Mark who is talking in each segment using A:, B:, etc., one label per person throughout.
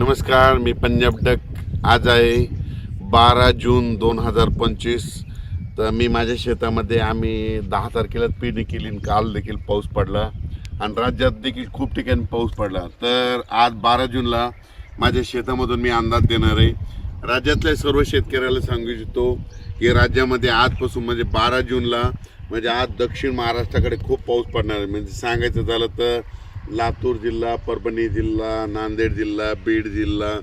A: नमस्कार मी पंजाब डक. आज आहे बारा जून दोन हजार पंचवीस. तर मी माझ्या शेतामध्ये आम्ही दहा तारखेला पेरणी केली आणि काल देखील पाऊस पडला. आणि राज्यात देखील खूप ठिकाणी पाऊस पडला. तर आज बारा जूनला माझ्या शेतामधून मी अंदाज देणार आहे. राज्यातल्या सर्व शेतकऱ्याला सांगू इच्छितो की राज्यामध्ये आजपासून म्हणजे बारा जूनला म्हणजे आज दक्षिण महाराष्ट्राकडे खूप पाऊस पडणार आहे. म्हणजे सांगायचं झालं तर लातूर जिल्हा परभणी जिल्हा नांदेड जिल्हा बीड जिल्हा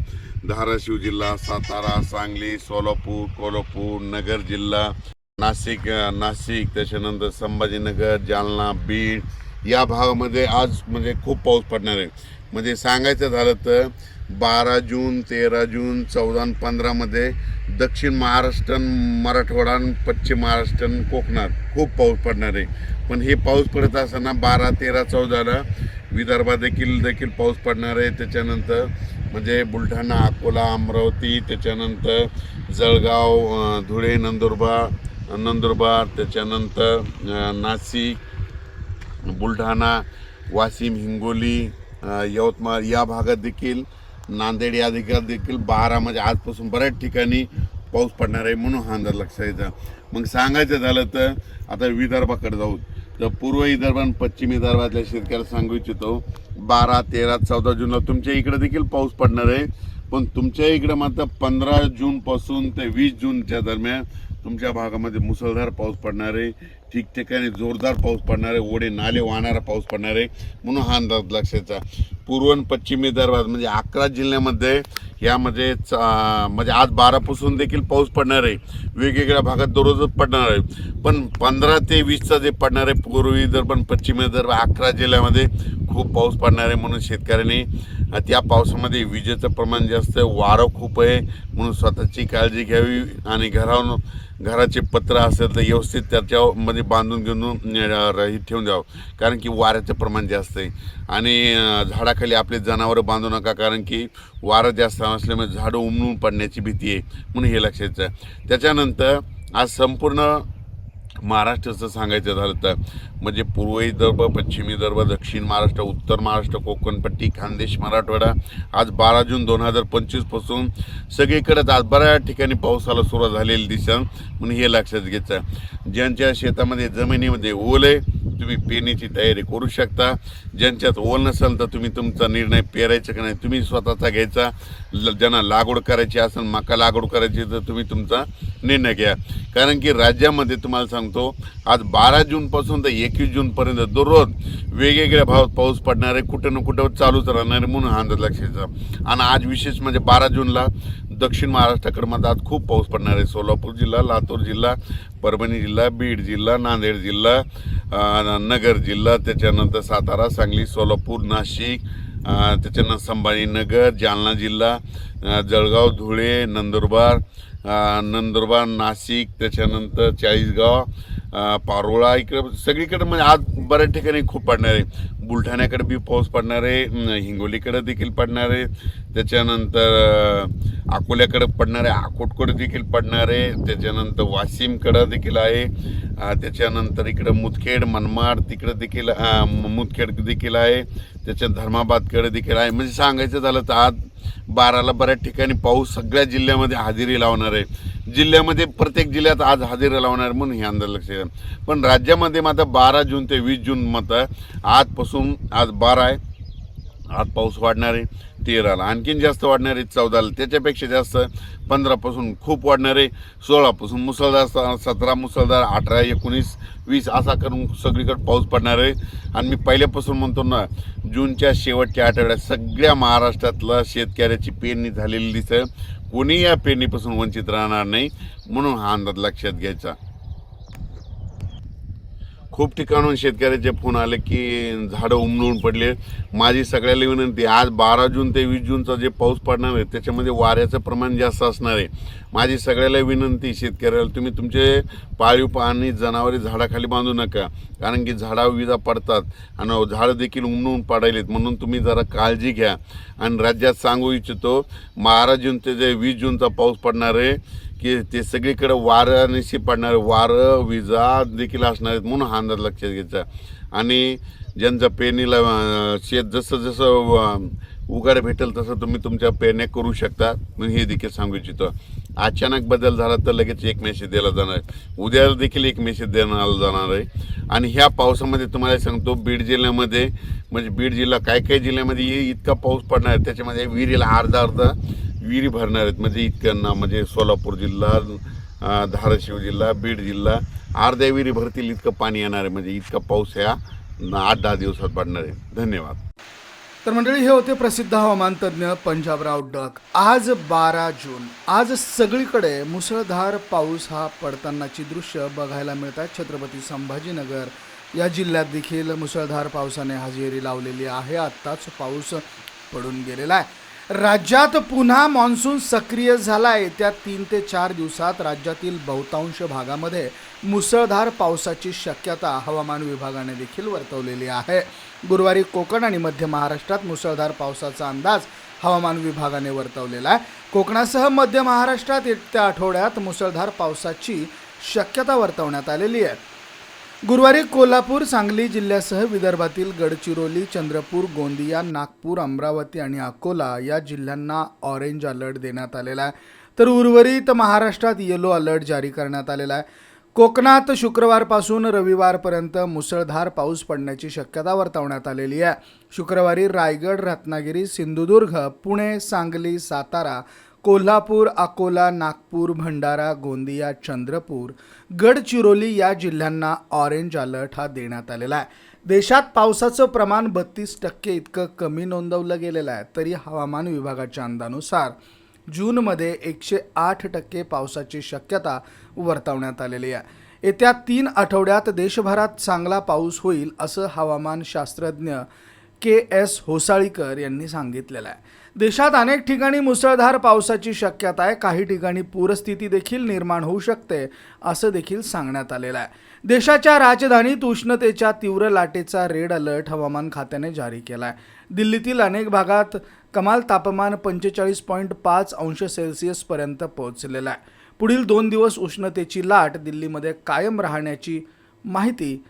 A: धाराशिव जिल्हा सातारा सांगली सोलापूर कोल्हापूर नगर जिल्हा नाशिक नाशिक त्याच्यानंतर संभाजीनगर जालना बीड या भागामध्ये आज म्हणजे खूप पाऊस पडणार आहे. म्हणजे सांगायचं झालं तर बारा जून तेरा जून चौदा आणि पंधरामध्ये दक्षिण महाराष्ट्र मराठवाडा पश्चिम महाराष्ट्र कोकणात खूप पाऊस पडणार आहे. पण हे पाऊस पडत असताना बारा तेरा चौदाला विदर्भात देखील देखील पाऊस पडणार आहे. त्याच्यानंतर म्हणजे बुलढाणा अकोला अमरावती त्याच्यानंतर जळगाव धुळे नंदुरबार नंदुरबार त्याच्यानंतर नाशिक बुलढाणा वाशिम हिंगोली यवतमाळ या भागात देखील नांदेड या देखील देखील बारा म्हणजे आजपासून बऱ्याच ठिकाणी पाऊस पडणार आहे म्हणून हा अंदाज लक्षात यायचा मग सांगायचं झालं तर आता विदर्भाकडे जाऊ तर पूर्व विदर्भ आणि पश्चिम विदर्भातल्या शेतकऱ्याला सांगू इच्छितो बारा तेरा चौदा जूनला तुमच्या इकडे देखील पाऊस पडणार आहे. पण तुमच्या इकडे मात्र पंधरा जूनपासून ते वीस जूनच्या दरम्यान तुमच्या भागामध्ये मुसळधार पाऊस पडणार आहे. ठिकठिकाणी जोरदार पाऊस पडणार आहे. ओढे नाले वाहणारा पाऊस पडणार आहे. म्हणून हा अंदाज लक्षाचा पूर्व आणि पश्चिम विदर्भात म्हणजे अकरा जिल्ह्यामध्ये यामध्ये म्हणजे, च- म्हणजे आज बारापासून देखील पाऊस पडणार आहे. वेगवेगळ्या भागात दररोजच पडणार आहे. पण पंधरा ते वीसचा जे पडणार आहे पूर्वी विदर्भ पण पश्चिम विदर्भ अकरा जिल्ह्यामध्ये खूप पाऊस पडणार आहे म्हणून शेतकऱ्यांनी त्या पावसामध्ये विजेचं प्रमाण जास्त आहे वारं खूप आहे म्हणून स्वतःची काळजी घ्यावी आणि घरावरून घराचे पत्र असेल तर व्यवस्थित त्याच्यामध्ये बांधून घेऊन अं, ठेवून द्यावं. कारण की वाऱ्याचं प्रमाण जास्त आहे. आणि झाडाखाली आपले जनावरं बांधू नका कारण की वारं जास्त असल्यामुळे झाडं उमळून पडण्याची भीती आहे म्हणून हे लक्षात आहे त्याच्यानंतर आज संपूर्ण महाराष्ट्राचं सांगायचं झालं तर म्हणजे पूर्व विदर्भ पश्चिम विदर्भ दक्षिण महाराष्ट्र उत्तर महाराष्ट्र कोकणपट्टी खानदेश मराठवाडा आज बारा जून दोन हजार पंचवीसपासून सगळीकडेच आज बऱ्याच ठिकाणी पावसाला सुरुवात झालेली दिसन म्हणून हे लक्षात घ्यायचं. ज्यांच्या शेतामध्ये जमिनीमध्ये ओल आहे तुम्ही पेरणीची तयारी करू शकता. ज्यांच्यात ओल नसेल तर तुम्ही तुमचा निर्णय पेरायचा का नाही तुम्ही स्वतःचा घ्यायचा. ल- ज्यांना लागवड करायची असेल मका लागवड करायची तर तुम्ही तुमचा निर्णय घ्या. कारण की राज्यामध्ये तुम्हाला सांगतो आज बारा जूनपासून तर एकवीस जूनपर्यंत दररोज वेगवेगळ्या भावात पाऊस पडणार आहे कुठं ना कुठं चालूच राहणार आहे म्हणून हा अंदाज लक्षाचा आणि आज विशेष म्हणजे बारा जूनला दक्षिण महाराष्ट्राकडं आज खूप पाऊस पडणार. आहे सोलापूर जिल्हा लातूर जिल्हा परभणी जिल्हा बीड जिल्हा नांदेड जिल्हा नगर जिल्हा त्याच्यानंतर सातारा सांगली सोलापूर नाशिक त्याच्यानंतर संभाजीनगर जालना जिल्हा जळगाव धुळे नंदुरबार नंदुरबार नाशिक त्याच्यानंतर चाळीसगाव पारोळा इकडं सगळीकडे म्हणजे आज बऱ्याच ठिकाणी खूप पडणार आहे. बुलढाण्याकडे बी पाऊस पडणार आहे हिंगोलीकडे देखील पडणार आहे. त्याच्यानंतर अकोल्याकडं अकोल्याकडे पडणार आहे अकोटकडे देखील पडणार आहे. त्याच्यानंतर वाशिमकडं देखील आहे. त्याच्यानंतर इकडं मुदखेड मनमाड तिकडं देखील मुदखेड देखील आहे. त्याच्या धर्माबादकडे देखील आहे. म्हणजे सांगायचं झालं तर आज बाराला बऱ्याच ठिकाणी पाऊस सगळ्या जिल्ह्यामध्ये हजेरी लावणार आहे. जिल्ह्यामध्ये प्रत्येक जिल्ह्यात आज हजेरी लावणार म्हणून हे अंदाज लक्षात घ्या. पण राज्यामध्ये मात्र बारा जून ते वीस जून मात्र आजपासून आज बारा आहे. आज पाऊस वाढणार आहे तेराला आणखीन जास्त वाढणार आहे चौदाला त्याच्यापेक्षा जास्त पंधरापासून खूप वाढणार आहे सोळापासून मुसळधार सतरा मुसळधार अठरा एकोणीस वीस असा करून सगळीकडे पाऊस पडणार आहे. आणि मी पहिल्यापासून म्हणतो ना जूनच्या शेवटच्या आठवड्यात सगळ्या महाराष्ट्रातलं शेतकऱ्याची पेरणी झालेली दिसतं. कोणी या पेरणीपासून वंचित राहणार नाही म्हणून हा अंदाज लक्षात घ्यायचा. खूप ठिकाणून शेतकऱ्याचे फोन आले की झाडं उमलून पडले. माझी सगळ्याला विनंती आज बारा जून ते वीस जूनचा जे पाऊस पडणार आहे त्याच्यामध्ये वाऱ्याचं प्रमाण जास्त असणार आहे. माझी सगळ्याला विनंती शेतकऱ्याला तुम्ही तुमचे पाळीव पाणी जनावरे झाडाखाली बांधू नका कारण की झाडावर विजा पडतात आणि झाडं देखील उमलून पडायलेत. म्हणून तुम्ही जरा काळजी घ्या. आणि राज्यात सांगू इच्छितो बारा जून ते जे वीस जूनचा पाऊस पडणार आहे की ते सगळीकडे वाऱ्यानिशी पडणार वारं विजा देखील असणार आहेत म्हणून हा अंदाज लक्षात घ्यायचा. आणि ज्यांचा पेरणीला शेत जसं जसं अं, भेटेल तसं तुम्ही तुमच्या पेरण्या करू शकता. मी हे देखील सांगू इच्छितो. अचानक बदल झाला तर लगेच एक मेसेज दिला जाणार. आहे उद्या देखील एक मेसेज देण्यात जाणार आहे. आणि ह्या पावसामध्ये तुम्हाला सांगतो बीड जिल्ह्यामध्ये म्हणजे बीड जिल्हा काय काय जिल्ह्यामध्ये इतका पाऊस पडणार आहे. त्याच्यामध्ये विहिरीला अर्धा अर्धा विहिरी भरणार आहेत. म्हणजे इतक्यांना म्हणजे सोलापूर जिल्हा धाराशिव जिल्हा बीड जिल्हा अर्ध्या विहिरी भरतील इतकं पाणी येणार आहे. म्हणजे इतका पाऊस ह्या आठ दहा दिवसात पडणार आहे. धन्यवाद.
B: तर मंडळी हे होते प्रसिद्ध हवामान तज्ज्ञ पंजाबराव डक. आज बारा जून. आज सगळीकडे मुसळधार पाऊस हा पडतानाची दृश्य बघायला मिळतात. छत्रपती संभाजीनगर या जिल्ह्यात देखील मुसळधार पावसाने हजेरी लावलेली आहे. आत्ताच पाऊस पडून गेलेला आहे. राज्यात पुन्हा मान्सून सक्रिय झाला आहे येत्या तीन ते चार दिवसात राज्यातील बहुतांश भागामध्ये मुसळधार पावसाची शक्यता हवामान विभागाने देखील वर्तवलेली आहे. गुरुवारी कोकण आणि मध्य महाराष्ट्रात मुसळधार पावसाचा अंदाज हवामान विभागाने वर्तवलेला आहे. कोकणासह मध्य महाराष्ट्रात येत्या आठवड्यात मुसळधार पावसाची शक्यता वर्तवण्यात आलेली आहे. गुरुवारी कोल्हापूर सांगली जिल्ह्यासह विदर्भातील गडचिरोली चंद्रपूर गोंदिया नागपूर अमरावती आणि अकोला या जिल्ह्यांना ऑरेंज अलर्ट देण्यात आलेला आहे. तर उर्वरित महाराष्ट्रात येलो अलर्ट जारी करण्यात आलेला आहे. कोकणात शुक्रवारपासून रविवारपर्यंत मुसळधार पाऊस पडण्याची शक्यता वर्तवण्यात आलेली आहे. शुक्रवारी रायगड रत्नागिरी सिंधुदुर्ग पुणे सांगली सातारा कोल्हापूर अकोला नागपूर भंडारा गोंदिया चंद्रपूर गडचिरोली या जिल्ह्यांना ऑरेंज अलर्ट हा देण्यात आलेला आहे. देशात पावसाचं प्रमाण बत्तीस टक्के इतकं कमी नोंदवलं गेलेलं आहे तरी हवामान विभागाच्या अंदानुसार जूनमध्ये एकशे आठ टक्के पावसाची शक्यता वर्तवण्यात आलेली आहे. येत्या तीन आठवड्यात देशभरात चांगला पाऊस होईल असं हवामान शास्त्रज्ञ के एस होसाळीकर यांनी सांगितलेलं आहे. देशात अनेक ठिकाणी मुसळधार पावसाची शक्यता आहे. काही ठिकाणी पूरस्थिती देखील निर्माण होऊ शकते असं देखील सांगण्यात आलेलं आहे. देशाच्या राजधानीत उष्णतेच्या तीव्र लाटेचा रेड अलर्ट हवामान खात्याने जारी केला आहे दिल्लीतील अनेक भागात कमाल तापमान पंचेचाळीस पॉईंट पाच अंश सेल्सिअसपर्यंत पोहोचलेलं आहे. पुढील दोन दिवस उष्णतेची लाट दिल्लीमध्ये कायम राहण्याची माहिती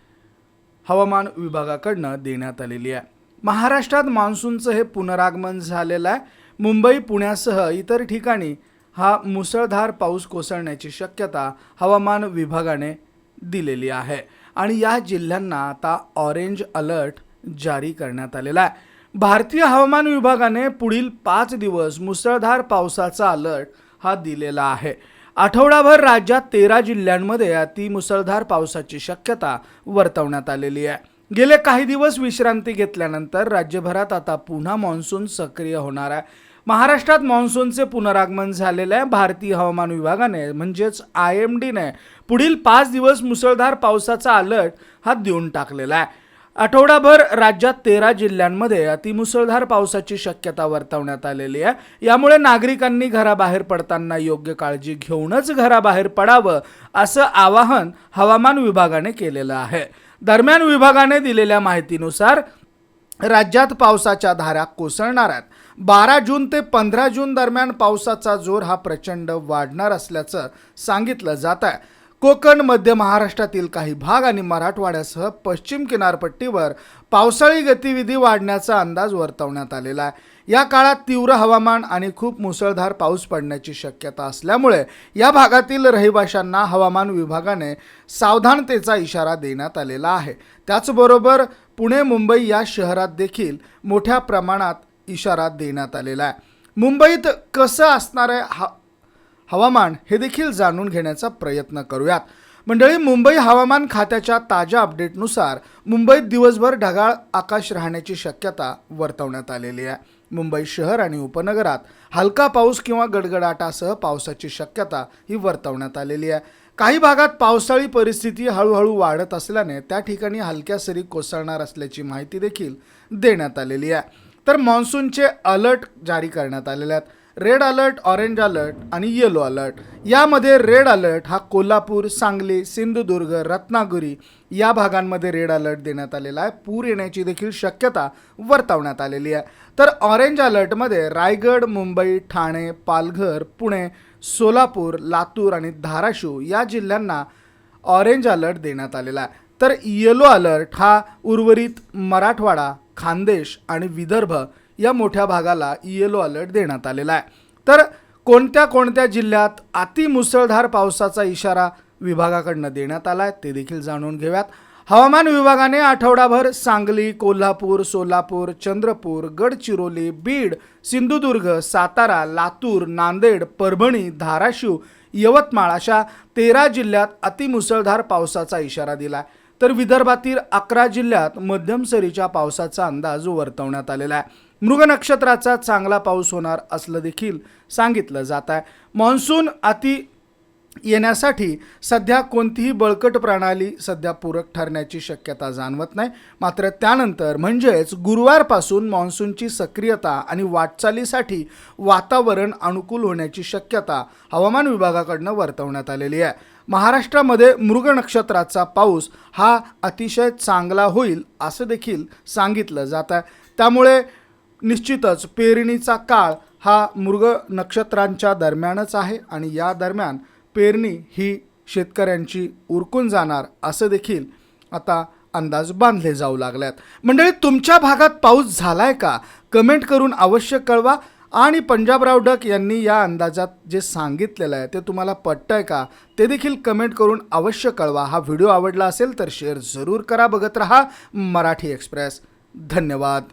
B: हवामान विभागाकडनं देण्यात आलेली आहे. महाराष्ट्रात मान्सूनचं हे पुनरागमन झालेलं आहे. मुंबई पुण्यासह इतर ठिकाणी हा मुसळधार पाऊस कोसळण्याची शक्यता हवामान विभागाने दिलेली आहे. आणि या जिल्ह्यांना आता ऑरेंज अलर्ट जारी करण्यात आलेला आहे. भारतीय हवामान विभागाने पुढील पाच दिवस मुसळधार पावसाचा अलर्ट हा दिलेला आहे. आठवडाभर राज्यात तेरा जिल्ह्यांमध्ये अतिमुसळधार पावसाची शक्यता वर्तवण्यात आलेली आहे. गेले काही दिवस विश्रांती घेतल्यानंतर राज्यभरात आता पुन्हा मान्सून सक्रिय होणार आहे. महाराष्ट्रात मान्सूनचे पुनरागमन झालेलं आहे. भारतीय हवामान विभागाने म्हणजेच आय एम डीने पुढील पाच दिवस मुसळधार पावसाचा अलर्ट हा देऊन टाकलेला आहे. आठवडाभर राज्यात तेरा जिल्ह्यांमध्ये अतिमुसळधार पावसाची शक्यता वर्तवण्यात आलेली आहे. यामुळे नागरिकांनी घराबाहेर पडताना योग्य काळजी घेऊनच घराबाहेर पडावं असं आवाहन हवामान विभागाने केलेलं आहे. दरम्यान विभागाने दिलेल्या माहितीनुसार राज्यात पावसाच्या धारा कोसळणार आहेत. बारा जून ते पंधरा जून दरम्यान पावसाचा जोर हा प्रचंड वाढणार असल्याचं सांगितलं जात आहे. कोकण मध्य महाराष्ट्रातील काही भाग आणि मराठवाड्यासह पश्चिम किनारपट्टीवर पावसाळी गतिविधी वाढण्याचा अंदाज वर्तवण्यात आलेला आहे. या काळात तीव्र हवामान आणि खूप मुसळधार पाऊस पडण्याची शक्यता असल्यामुळे या भागातील रहिवाशांना हवामान विभागाने सावधानतेचा इशारा देण्यात आलेला आहे. त्याचबरोबर पुणे मुंबई या शहरात देखील मोठ्या प्रमाणात इशारा देण्यात आलेला आहे. मुंबईत कसं असणार आहे हा हवामान हे देखील जाणून घेण्याचा प्रयत्न करूयात. मंडळी मुंबई हवामान खात्याच्या ताज्या अपडेटनुसार मुंबईत दिवसभर ढगाळ आकाश राहण्याची शक्यता वर्तवण्यात आलेली आहे. मुंबई शहर आणि उपनगरात हलका पाऊस किंवा गडगडाटासह पावसाची शक्यता ही वर्तवण्यात आलेली आहे. काही भागात पावसाळी परिस्थिती हळूहळू वाढत असल्याने त्या ठिकाणी हलक्या सरी कोसळणार असल्याची माहिती देखील देण्यात आलेली आहे. तर मान्सूनचे अलर्ट जारी करण्यात आलेले आहेत. रेड अलर्ट ऑरेंज अलर्ट आणि येलो अलर्ट. यामध्ये रेड अलर्ट हा कोल्हापूर सांगली सिंधुदुर्ग रत्नागिरी या भागांमध्ये रेड अलर्ट देण्यात आलेला आहे. पूर येण्याची देखील शक्यता वर्तवण्यात आलेली आहे. तर ऑरेंज अलर्टमध्ये रायगड मुंबई ठाणे पालघर पुणे सोलापूर लातूर आणि धाराशिव या जिल्ह्यांना ऑरेंज अलर्ट देण्यात आलेला आहे. तर येलो अलर्ट हा उर्वरित मराठवाडा खानदेश आणि विदर्भ या मोठ्या भागाला येलो अलर्ट देण्यात आलेला आहे. तर कोणत्या कोणत्या जिल्ह्यात अतिमुसळधार पावसाचा इशारा विभागाकडनं देण्यात आला आहे ते देखील जाणून घेऊयात. हवामान विभागाने आठवडाभर सांगली कोल्हापूर सोलापूर चंद्रपूर गडचिरोली बीड सिंधुदुर्ग सातारा लातूर नांदेड परभणी धाराशिव यवतमाळ अशा तेरा जिल्ह्यात अतिमुसळधार पावसाचा इशारा दिला आहे तर विदर्भातील अकरा जिल्ह्यात मध्यम सरीच्या पावसाचा अंदाज वर्तवण्यात आलेला आहे. मृग नक्षत्राचा चांगला पाऊस होणार असलं देखील सांगितलं जात आहे. मान्सून अति येण्यासाठी सध्या कोणतीही बळकट प्रणाली सध्या पूरक ठरण्याची शक्यता जाणवत नाही. मात्र त्यानंतर म्हणजेच गुरुवारपासून मान्सूनची सक्रियता आणि वाटचालीसाठी वातावरण अनुकूल होण्याची शक्यता हवामान विभागाकडनं वर्तवण्यात आलेली आहे. महाराष्ट्रामध्ये मृग नक्षत्राचा पाऊस हा अतिशय चांगला होईल असं देखील सांगितलं जात आहे. त्यामुळे निश्चितच पेरणीचा काळ हा मृग नक्षत्रांच्या दरम्यानच आहे आणि या दरम्यान पेरणी ही शेतकऱ्यांची उरकून जाणार असं देखील आता अंदाज बांधले जाऊ लागल्यात. मंडळी तुमच्या भागात पाऊस झालाय का? कमेंट करून अवश्य कळवा. आणि पंजाबराव डक यांनी या अंदाजात जे सांगितलेलं आहे ते तुम्हाला पटतंय का? ते देखील कमेंट करून अवश्य कळवा. हा व्हिडिओ आवडला असेल तर शेअर जरूर करा. बघत रहा मराठी एक्सप्रेस. धन्यवाद.